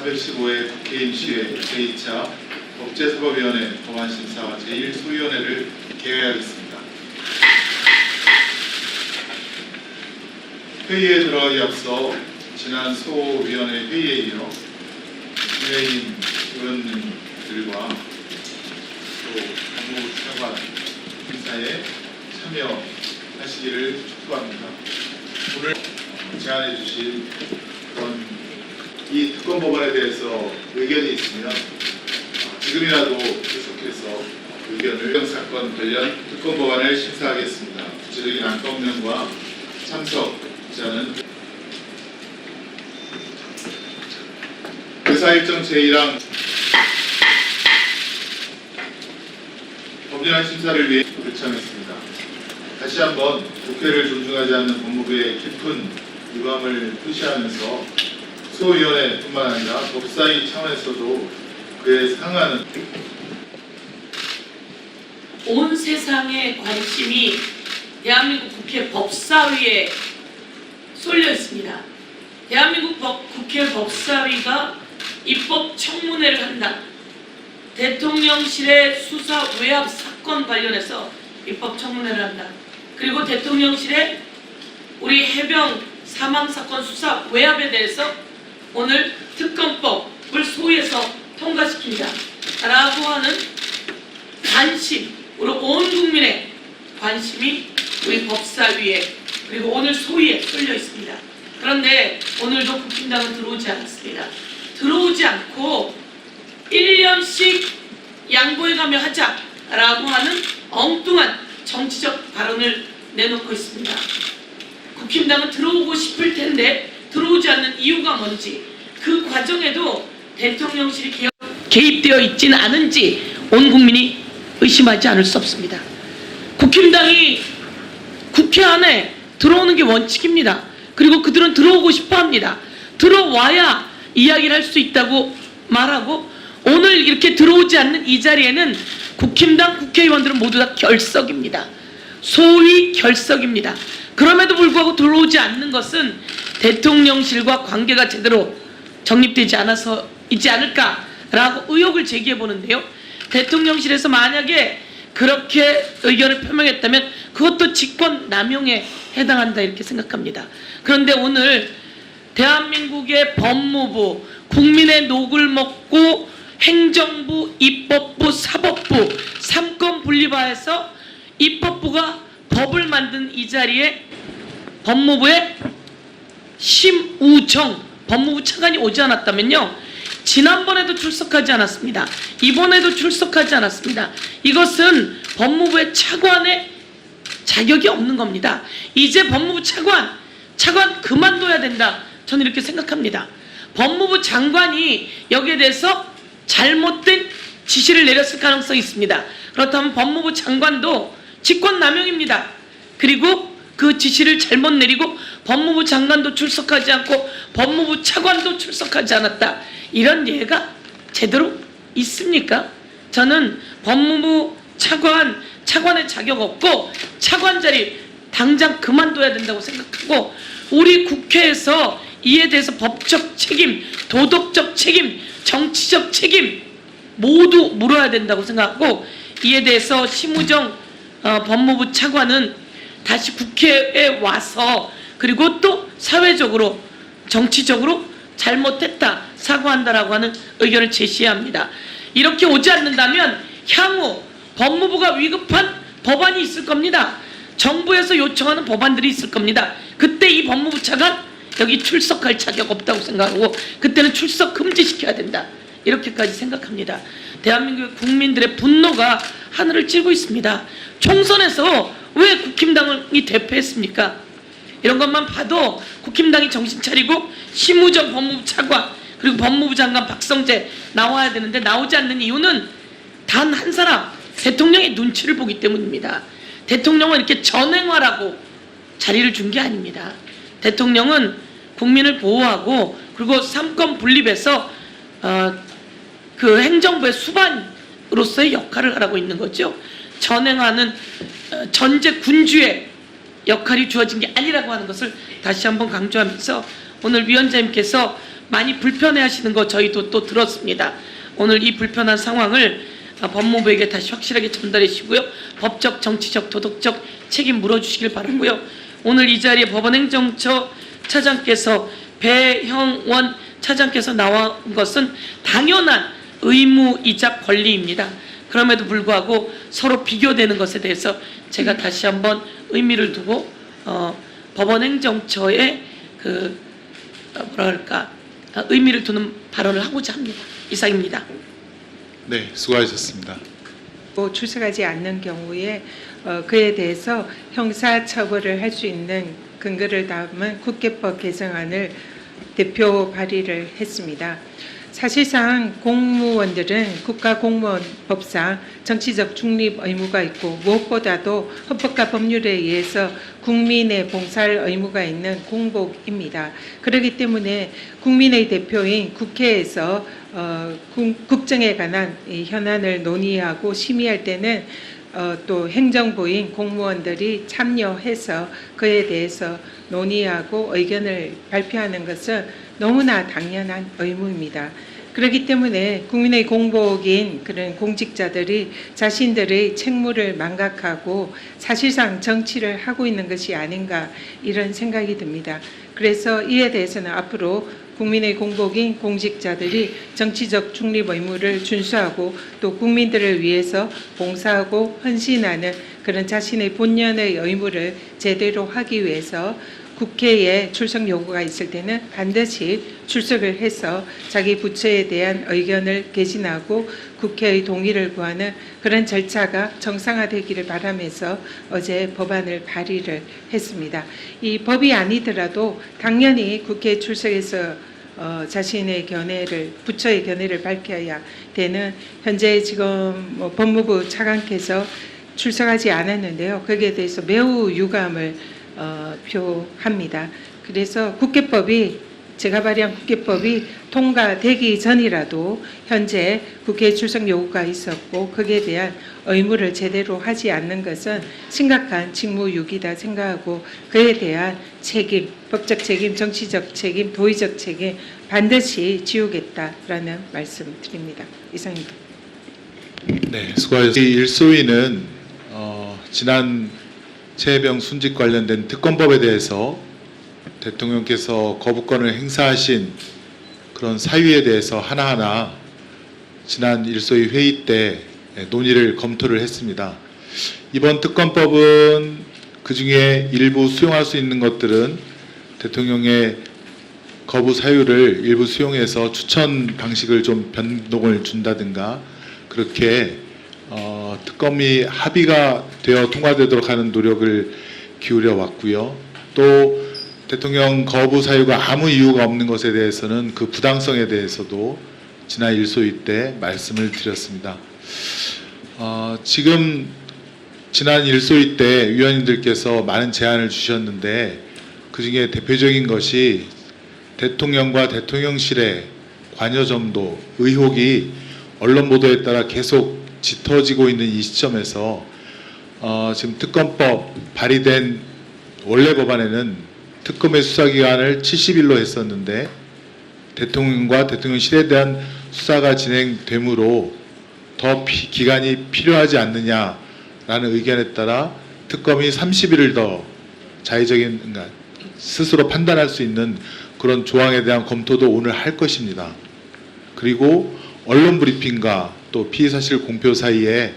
제415회 국회의원 시회 제2차 법제사법위원회 법안심사 제1소위원회를 개회하겠습니다. 회의에 들어가기 앞서 지난 소위원회 회의에 이어 국회의원 의원님들과 또 법무부 차관 행사에 참여하시기를 축복합니다. 오늘 제안해 주신 이 특검 법안에 대해서 의견이 있으면 어, 지금이라도 계속해서 의견을 형 사건 관련 특검 법안을 심사하겠습니다. 구체적인 안건명과 참석자는 의사일정 제1항 법률안 심사를 위해 요청했습니다. 다시 한번 국회를 존중하지 않는 법무부의 깊은 유감을 표시하면서 소위원회뿐만 아니라 법사위 차원에서도 그에 상하는 온 세상의 관심이 대한민국 국회 법사위에 쏠려 있습니다. 대한민국 법- 국회 법사위가 입법 청문회를 한다. 대통령실의 수사 외압 사건 관련해서 입법 청문회를 한다. 그리고 대통령실의 우리 해병 사망 사건 수사 외압에 대해서 오늘 특검법을 소위해서 통과시킨다. 라고 하는 관심, 우리 온 국민의 관심이 우리 법사위에 그리고 오늘 소위에 쏠려 있습니다. 그런데 오늘도 국힘당은 들어오지 않았습니다. 들어오지 않고 1년씩 양보해가며 하자라고 하는 엉뚱한 정치적 발언을 내놓고 있습니다. 국힘당은 들어오고 싶을 텐데 들어오지 않는 이유가 뭔지 그 과정에도 대통령실이 개혁 개입되어 있지는 않은지 온 국민이 의심하지 않을 수 없습니다. 국힘당이 국회 안에 들어오는 게 원칙입니다. 그리고 그들은 들어오고 싶어 합니다. 들어와야 이야기를 할 수 있다고 말하고 오늘 이렇게 들어오지 않는 이 자리에는 국힘당 국회의원들은 모두 다 결석입니다. 소위 결석입니다. 그럼에도 불구하고 들어오지 않는 것은 대통령실과 관계가 제대로 정립되지 않아서이지 않을까라고 의혹을 제기해 보는데요. 대통령실에서 만약에 그렇게 의견을 표명했다면 그것도 직권 남용에 해당한다 이렇게 생각합니다. 그런데 오늘 대한민국의 법무부, 국민의 녹을 먹고 행정부, 입법부, 사법부 삼권 분리화해서 입법부가 법을 만든 이 자리에 법무부의 심우정 법무부 차관이 오지 않았다면요. 지난번에도 출석하지 않았습니다. 이번에도 출석하지 않았습니다. 이것은 법무부의 차관의 자격이 없는 겁니다. 이제 법무부 차관, 차관 그만둬야 된다. 저는 이렇게 생각합니다. 법무부 장관이 여기에 대해서 잘못된 지시를 내렸을 가능성이 있습니다. 그렇다면 법무부 장관도 직권남용입니다. 그리고 그 지시를 잘못 내리고 법무부 장관도 출석하지 않고 법무부 차관도 출석하지 않았다. 이런 예가 제대로 있습니까? 저는 법무부 차관, 차관의 자격 없고 차관 자리 당장 그만둬야 된다고 생각하고 우리 국회에서 이에 대해서 법적 책임, 도덕적 책임, 정치적 책임 모두 물어야 된다고 생각하고 이에 대해서 심우정 어, 법무부 차관은 다시 국회에 와서 그리고 또 사회적으로 정치적으로 잘못했다 사과한다라고 하는 의견을 제시합니다. 이렇게 오지 않는다면 향후 법무부가 위급한 법안이 있을 겁니다. 정부에서 요청하는 법안들이 있을 겁니다. 그때 이 법무부 차관 여기 출석할 자격 없다고 생각하고 그때는 출석 금지시켜야 된다. 이렇게까지 생각합니다. 대한민국 국민들의 분노가 하늘을 찌르고 있습니다. 총선에서 왜 국힘당이 대패했습니까? 이런 것만 봐도 국힘당이 정신 차리고 심우정 법무부 차관 그리고 법무부 장관 박성재 나와야 되는데 나오지 않는 이유는 단 한 사람 대통령의 눈치를 보기 때문입니다. 대통령은 이렇게 전행화라고 자리를 준 게 아닙니다. 대통령은 국민을 보호하고 그리고 삼권 분립해서 어, 그 행정부의 수반으로서의 역할을 하고 있는 거죠. 전행하는 어, 전제 군주의 역할이 주어진 게 아니라고 하는 것을 다시 한번 강조하면서 오늘 위원장님께서 많이 불편해 하시는 거 저희도 또 들었습니다. 오늘 이 불편한 상황을 아, 법무부에게 다시 확실하게 전달해 주시고요. 법적, 정치적, 도덕적 책임 물어주시길 바라고요. 오늘 이 자리에 법원행정처 차장께서 배형원 차장께서 나온 것은 당연한 의무이자 권리입니다. 그럼에도 불구하고 서로 비교되는 것에 대해서 제가 다시 한번 의미를 두고 어, 법원 행정처의 그 어, 뭐라 그럴까 어, 의미를 두는 발언을 하고자 합니다. 이상입니다. 네, 수고하셨습니다. 또 출석하지 않는 경우에 어, 그에 대해서 형사 처벌을 할 수 있는 근거를 담은 국회법 개정안을 대표 발의를 했습니다. 사실상 공무원들은 국가공무원 법상 정치적 중립 의무가 있고 무엇보다도 헌법과 법률에 의해서 국민의 봉사할 의무가 있는 공복입니다. 그렇기 때문에 국민의 대표인 국회에서 어, 국- 국정에 관한 이 현안을 논의하고 심의할 때는 어, 또 행정부인 공무원들이 참여해서 그에 대해서 논의하고 의견을 발표하는 것은 너무나 당연한 의무입니다. 그렇기 때문에 국민의 공복인 그런 공직자들이 자신들의 책무를 망각하고 사실상 정치를 하고 있는 것이 아닌가 이런 생각이 듭니다. 그래서 이에 대해서는 앞으로 국민의 공복인 공직자들이 정치적 중립 의무를 준수하고 또 국민들을 위해서 봉사하고 헌신하는 그런 자신의 본연의 의무를 제대로 하기 위해서 국회에 출석 요구가 있을 때는 반드시 출석을 해서 자기 부처에 대한 의견을 개진하고 국회의 동의를 구하는 그런 절차가 정상화되기를 바라면서 어제 법안을 발의를 했습니다. 이 법이 아니더라도 당연히 국회 출석해서 어, 자신의 견해를 부처의 견해를 밝혀야 되는 현재 지금 뭐 법무부 차관께서 출석하지 않았는데요. 거기에 대해서 매우 유감을 어, 표합니다. 그래서 국회법이 제가 발의한 국회법이 통과되기 전이라도 현재 국회 출석 요구가 있었고 거기에 대한 의무를 제대로 하지 않는 것은 심각한 직무유기다 생각하고 그에 대한 책임, 법적 책임, 정치적 책임, 도의적 책임 반드시 지우겠다라는 말씀 드립니다. 이상입니다. 네, 수고하셨습니다. 이 일소위는 어, 지난 최혜병 순직 관련된 특검법에 대해서 대통령께서 거부권을 행사하신 그런 사유에 대해서 하나하나 지난 일소위 회의 때 논의를 검토를 했습니다. 이번 특검법은 그 중에 일부 수용할 수 있는 것들은 대통령의 거부 사유를 일부 수용해서 추천 방식을 좀 변동을 준다든가 그렇게 어, 특검이 합의가 되어 통과되도록 하는 노력을 기울여 왔고요. 또 대통령 거부 사유가 아무 이유가 없는 것에 대해서는 그 부당성에 대해서도 지난 일소위 때 말씀을 드렸습니다. 어, 지금 지난 일소위 때 위원님들께서 많은 제안을 주셨는데 그 중에 대표적인 것이 대통령과 대통령실의 관여 정도 의혹이 언론 보도에 따라 계속 짙어지고 있는 이 시점에서 어, 지금 특검법 발의된 원래 법안에는 특검의 수사 기간을 70일로 했었는데 대통령과 대통령실에 대한 수사가 진행되므로 더 피- 기간이 필요하지 않느냐라는 의견에 따라 특검이 30일을 더 자의적인 그러니까 스스로 판단할 수 있는 그런 조항에 대한 검토도 오늘 할 것입니다. 그리고 언론 브리핑과 또 피의 사실 공표 사이에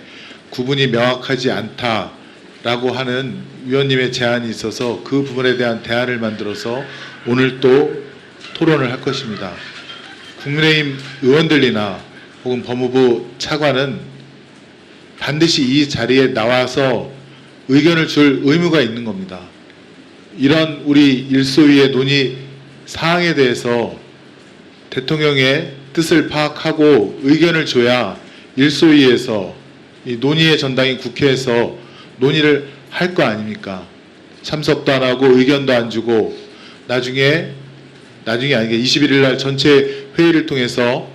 구분이 명확하지 않다라고 하는 위원님의 제안이 있어서 그 부분에 대한 대안을 만들어서 오늘 또 토론을 할 것입니다. 국민의힘 의원들이나 혹은 법무부 차관은 반드시 이 자리에 나와서 의견을 줄 의무가 있는 겁니다. 이런 우리 일소위의 논의 사항에 대해서 대통령의 뜻을 파악하고 의견을 줘야 일소위에서 이 논의의 전당인 국회에서 논의를 할 거 아닙니까? 참석도 안 하고 의견도 안 주고 나중에 나중에 아니게 21일 날 전체 회의를 통해서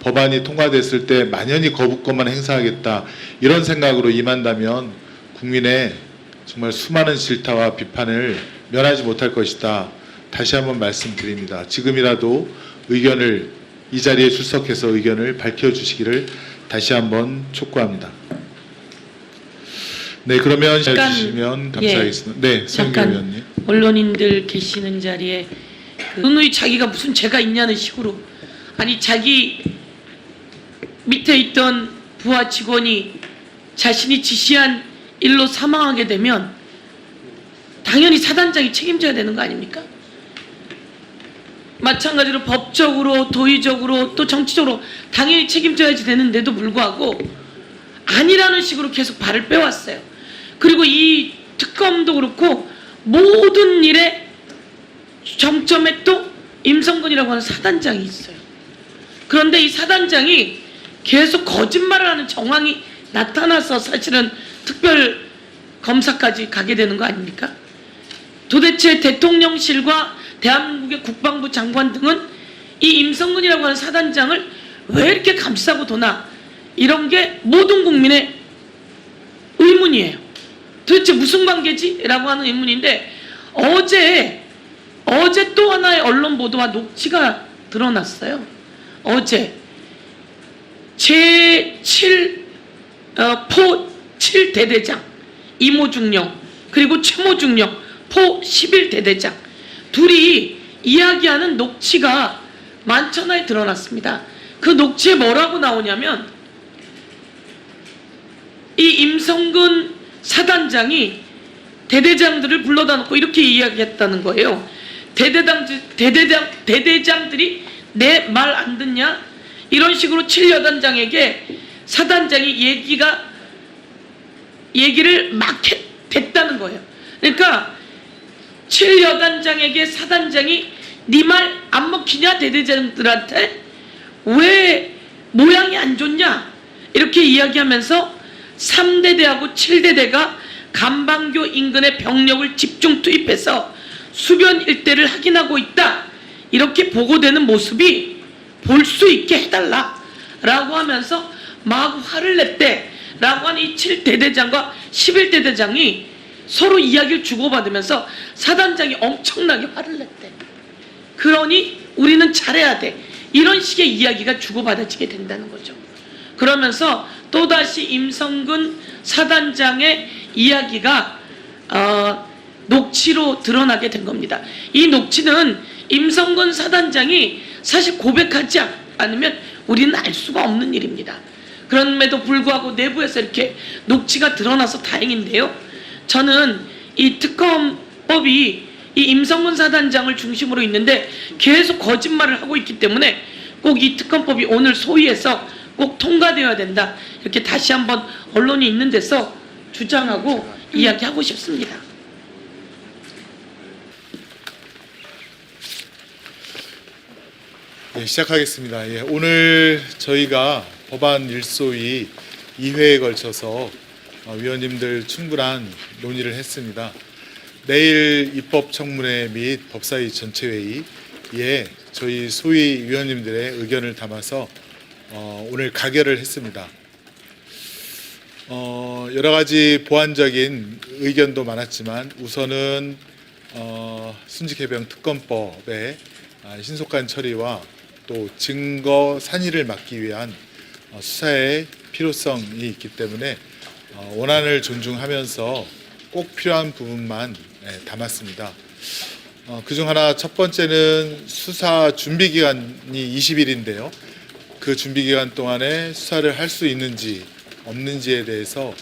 법안이 통과됐을 때 만연히 거부권만 행사하겠다 이런 생각으로 임한다면 국민의 정말 수많은 질타와 비판을 면하지 못할 것이다. 다시 한번 말씀드립니다. 지금이라도 의견을 이 자리에 출석해서 의견을 밝혀 주시기를 다시 한번 촉구합니다. 네, 그러면 잠깐, 주시면 감사하겠습니다. 네, 성경 잠깐 의원님. 언론인들 계시는 자리에 그 누누이 자기가 무슨 죄가 있냐는 식으로 아니 자기 밑에 있던 부하 직원이 자신이 지시한 일로 사망하게 되면 당연히 사단장이 책임져야 되는 거 아닙니까? 마찬가지로 법 적으로 도의적으로 또 정치적으로 당연히 책임져야지 되는데도 불구하고 아니라는 식으로 계속 발을 빼왔어요. 그리고 이 특검도 그렇고 모든 일에 정점에 또 임성근이라고 하는 사단장이 있어요. 그런데 이 사단장이 계속 거짓말을 하는 정황이 나타나서 사실은 특별 검사까지 가게 되는 거 아닙니까? 도대체 대통령실과 대한민국의 국방부 장관 등은 이 임성근이라고 하는 사단장을 왜 이렇게 감싸고 도나 이런 게 모든 국민의 의문이에요. 도대체 무슨 관계지? 라고 하는 의문인데 어제 어제 또 하나의 언론 보도와 녹취가 드러났어요. 어제 제7 어, 포 7대대장 이모중령 그리고 최모중령 포 11대대장 둘이 이야기하는 녹취가 만천하에 드러났습니다. 그 녹취에 뭐라고 나오냐면 이 임성근 사단장이 대대장들을 불러다 놓고 이렇게 이야기했다는 거예요. 대대장 대대장 대대장들이 내 말 안 듣냐? 이런 식으로 7여단장에게 사단장이 얘기가 얘기를 막 했, 됐다는 거예요. 그러니까 7여단장에게 사단장이 네 말 안 먹히냐 대대장들한테? 왜 모양이 안 좋냐? 이렇게 이야기하면서 3대 대하고 7대 대가 간방교 인근의 병력을 집중 투입해서 수변 일대를 확인하고 있다. 이렇게 보고되는 모습이 볼 수 있게 해달라 라고 하면서 막 화를 냈대. 라고 하는 이 7대대장과 11대대장이 서로 이야기를 주고받으면서 사단장이 엄청나게 화를 냈대 그러니 우리는 잘해야 돼 이런 식의 이야기가 주고받아지게 된다는 거죠 그러면서 또다시 임성근 사단장의 이야기가 어, 녹취로 드러나게 된 겁니다. 이 녹취는 임성근 사단장이 사실 고백하지 않- 않으면 우리는 알 수가 없는 일입니다. 그럼에도 불구하고 내부에서 이렇게 녹취가 드러나서 다행인데요. 저는 이 특검법이 이 임성근 사단장을 중심으로 있는데 계속 거짓말을 하고 있기 때문에 꼭 이 특검법이 오늘 소위에서 꼭 통과되어야 된다. 이렇게 다시 한번 언론이 있는 데서 주장하고 이야기하고 싶습니다. 네, 시작하겠습니다. 예, 오늘 저희가 법안 일소위 2회에 걸쳐서 어, 위원님들 충분한 논의를 했습니다. 내일 입법 청문회 및 법사위 전체 회의에 저희 소위 위원님들의 의견을 담아서 어, 오늘 가결을 했습니다. 어, 여러 가지 보완적인 의견도 많았지만 우선은 어, 순직해병 특검법의 아, 신속한 처리와 또 증거 산의를 막기 위한 어, 수사의 필요성이 있기 때문에 어, 원안을 존중하면서 꼭 필요한 부분만 예, 담았습니다. 어, 그중 하나 첫 번째는 수사 준비 기간이 20일인데요. 그 준비 기간 동안에 수사를 할 수 있는지 없는지에 대해서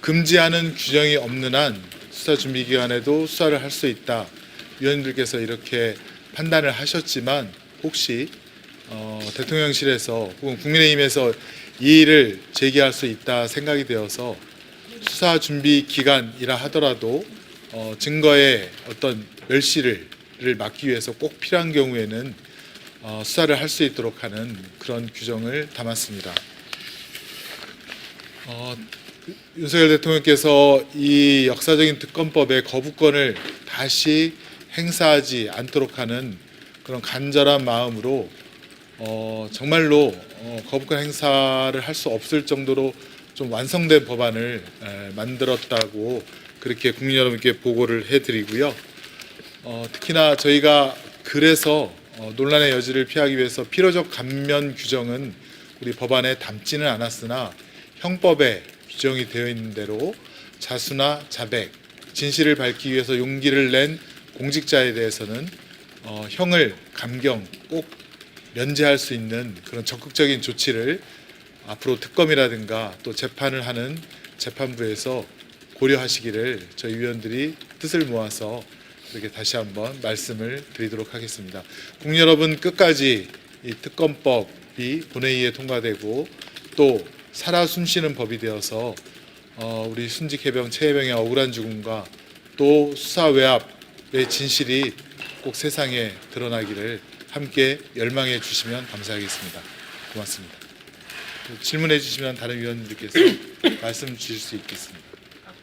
금지하는 규정이 없는 한 수사 준비 기간에도 수사를 할 수 있다. 위원님들께서 이렇게 판단을 하셨지만 혹시 어, 대통령실에서 혹은 국민의힘에서 이 일을 제기할 수 있다 생각이 되어서 수사 준비 기간이라 하더라도 어, 증거의 어떤 멸시를 를 막기 위해서 꼭 필요한 경우에는 어, 수사를 할 수 있도록 하는 그런 규정을 담았습니다. 어, 윤석열 대통령께서 이 역사적인 특검법의 거부권을 다시 행사하지 않도록 하는 그런 간절한 마음으로 어, 정말로 어, 거부권 행사를 할 수 없을 정도로 좀 완성된 법안을 에, 만들었다고 그렇게 국민 여러분께 보고를 해드리고요. 어, 특히나 저희가 그래서 어, 논란의 여지를 피하기 위해서 필요적 감면 규정은 우리 법안에 담지는 않았으나 형법에 규정이 되어 있는 대로 자수나 자백, 진실을 밝히기 위해서 용기를 낸 공직자에 대해서는 어, 형을 감경 꼭 면제할 수 있는 그런 적극적인 조치를 앞으로 특검이라든가 또 재판을 하는 재판부에서 고려하시기를 저희 위원들이 뜻을 모아서 이렇게 다시 한번 말씀을 드리도록 하겠습니다. 국민 여러분 끝까지 이 특검법이 본회의에 통과되고 또 살아 숨쉬는 법이 되어서 어, 우리 순직 해병 최해병의 억울한 죽음과 또 수사 외압의 진실이 꼭 세상에 드러나기를 함께 열망해 주시면 감사하겠습니다. 고맙습니다. 또 질문해 주시면 다른 위원님들께서 말씀 주실 수 있겠습니다.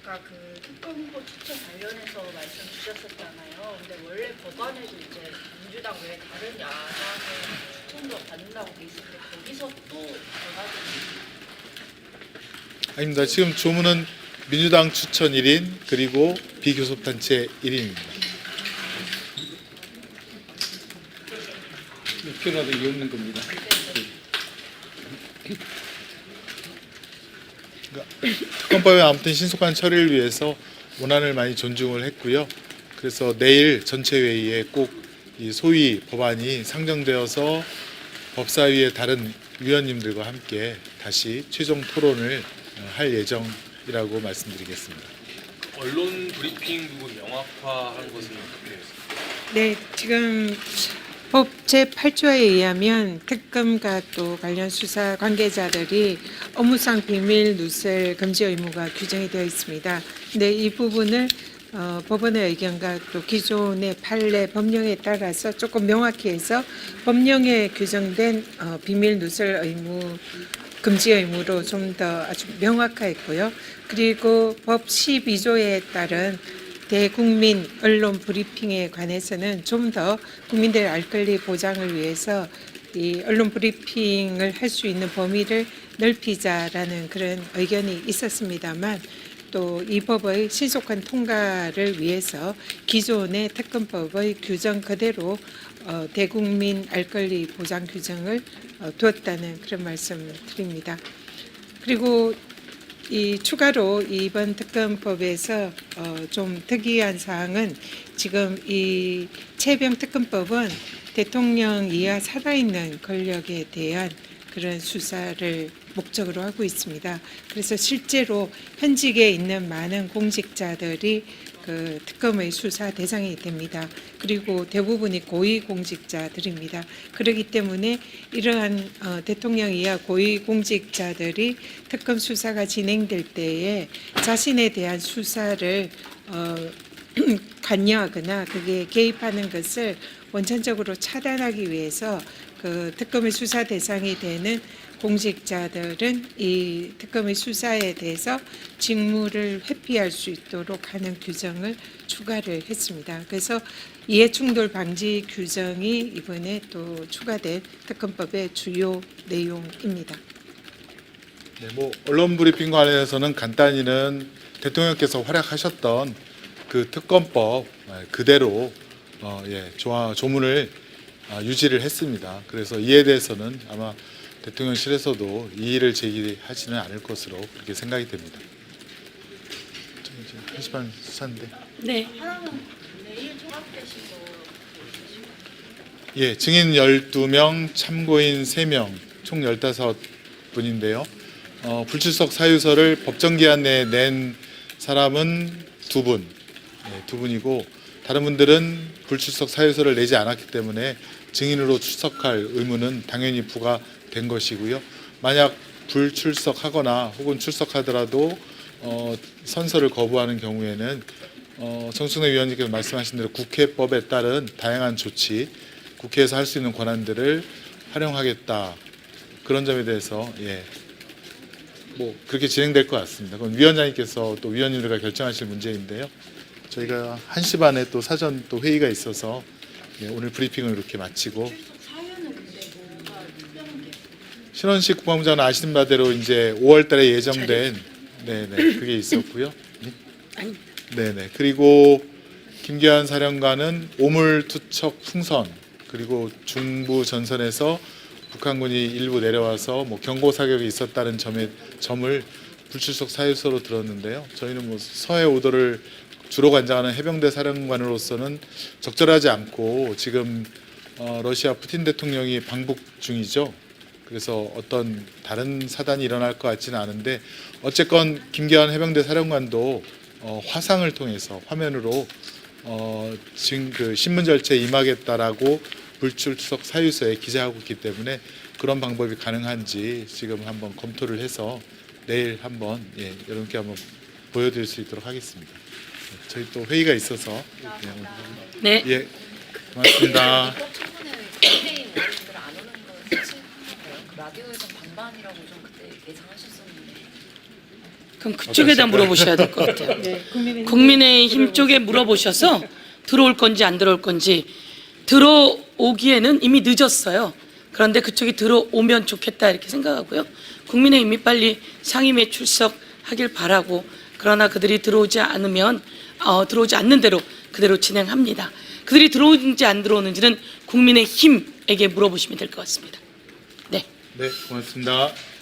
아까 그 특검 후보 추천 관련해서 말씀 주셨었잖아요. 근데 원래 법안에도 이제 민주당 외에 다른 야당의 추천도 받는다고 돼 있는데 거기서 또 변화되는 아닙니다. 지금 조문은 민주당 추천 1인 그리고 비교섭단체 1인입니다. 필요하다 이 없는 겁니다. 특검법의 아무튼 신속한 처리를 위해서 원안을 많이 존중을 했고요. 그래서 내일 전체 회의에 꼭 이 소위 법안이 상정되어서 법사위의 다른 위원님들과 함께 다시 최종 토론을 어, 할 예정이라고 말씀드리겠습니다. 언론 브리핑 부분 명확화한 것은 어떻게 네, 지금 법 제8조에 의하면 특검과 또 관련 수사 관계자들이 업무상 비밀 누설 금지 의무가 규정이 되어 있습니다. 근데 이 부분을 어, 법원의 의견과 또 기존의 판례 법령에 따라서 조금 명확히 해서 법령에 규정된 어, 비밀 누설 의무 금지 의무로 좀 더 아주 명확화했고요. 그리고 법 12조에 따른 대국민 언론 브리핑에 관해서는 좀 더 국민들의 알 권리 보장을 위해서 이 언론 브리핑을 할 수 있는 범위를 넓히자라는 그런 의견이 있었습니다만 또 이 법의 신속한 통과를 위해서 기존의 특검법의 규정 그대로 어, 대국민 알 권리 보장 규정을 어, 두었다는 그런 말씀을 드립니다. 그리고 이 추가로 이번 특검법에서 어, 좀 특이한 사항은 지금 이 채병 특검법은 대통령 이하 살아있는 권력에 대한 그런 수사를 목적으로 하고 있습니다. 그래서 실제로 현직에 있는 많은 공직자들이 그 특검의 수사 대상이 됩니다. 그리고 대부분이 고위 공직자들입니다. 그렇기 때문에 이러한 어, 대통령 이하 고위 공직자들이 특검 수사가 진행될 때에 자신에 대한 수사를 어, 관여하거나 그게 개입하는 것을 원천적으로 차단하기 위해서 그 특검의 수사 대상이 되는 공직자들은 이 특검의 수사에 대해서 직무를 회피할 수 있도록 하는 규정을 추가를 했습니다. 그래서 이해 충돌 방지 규정이 이번에 또 추가된 특검법의 주요 내용입니다. 네, 뭐 언론 브리핑 관련해서는 간단히는 대통령께서 활약하셨던 그 특검법 아, 그대로 어, 예, 조문을 아, 유지를 했습니다. 그래서 이에 대해서는 아마 대통령실에서도 이의를 제기하지는 않을 것으로 그렇게 생각이 됩니다. 한 시간 수사인데. 네. 예, 증인 12명, 참고인 3명, 총 15분인데요. 어, 불출석 사유서를 법정 기한 내에 낸 사람은 두 분, 네, 두 분이고 다른 분들은 불출석 사유서를 내지 않았기 때문에 증인으로 출석할 의무는 당연히 부과 된 것이고요. 만약 불출석하거나 혹은 출석하더라도 어, 선서를 거부하는 경우에는 어, 정승래 위원님께서 말씀하신 대로 국회법에 따른 다양한 조치, 국회에서 할 수 있는 권한들을 활용하겠다 그런 점에 대해서 예. 뭐 그렇게 진행될 것 같습니다. 그건 위원장님께서 또 위원님들과 결정하실 문제인데요. 저희가 1시 반에 또 사전 또 회의가 있어서 예, 오늘 브리핑을 이렇게 마치고 출석 사유는 근데 뭐가 특별한 게 신원식 국방부장은 아시는 바대로 이제 5월달에 예정된 네네 그게 있었고요. 네네 그리고 김기환 사령관은 오물 투척 풍선 그리고 중부 전선에서 북한군이 일부 내려와서 뭐 경고 사격이 있었다는 점에 점을 불출석 사유서로 들었는데요. 저희는 뭐 서해 오도를 주로 관장하는 해병대 사령관으로서는 적절하지 않고 지금 어, 러시아 푸틴 대통령이 방북 중이죠. 그래서 어떤 다른 사단이 일어날 것 같지는 않은데 어쨌건 김계환 해병대 사령관도 어, 화상을 통해서 화면으로 어, 지금 그 신문 절차에 임하겠다라고 불출석 사유서에 기재하고 있기 때문에 그런 방법이 가능한지 지금 한번 검토를 해서 내일 한번 예, 여러분께 한번 보여드릴 수 있도록 하겠습니다. 네, 저희 또 회의가 있어서 예, 네. 예 고맙습니다. 입법 청문회 국회의원 의원님들 안 오는 건 사실인가요? 그 라디오에서 반반이라고 좀 그때 예상하셨었는데 그럼 그쪽에다 물어보셔야 될 것 같아요. 네, 국민의힘 국민의힘 쪽에 물어보셔서 들어올 건지 안 들어올 건지 들어오기에는 이미 늦었어요. 그런데 그쪽이 들어오면 좋겠다 이렇게 생각하고요. 국민의힘이 빨리 상임위에 출석하길 바라고 그러나 그들이 들어오지 않으면 어, 들어오지 않는 대로 그대로 진행합니다. 그들이 들어오는지 안 들어오는지는 국민의힘에게 물어보시면 될 것 같습니다. 네. 네 고맙습니다.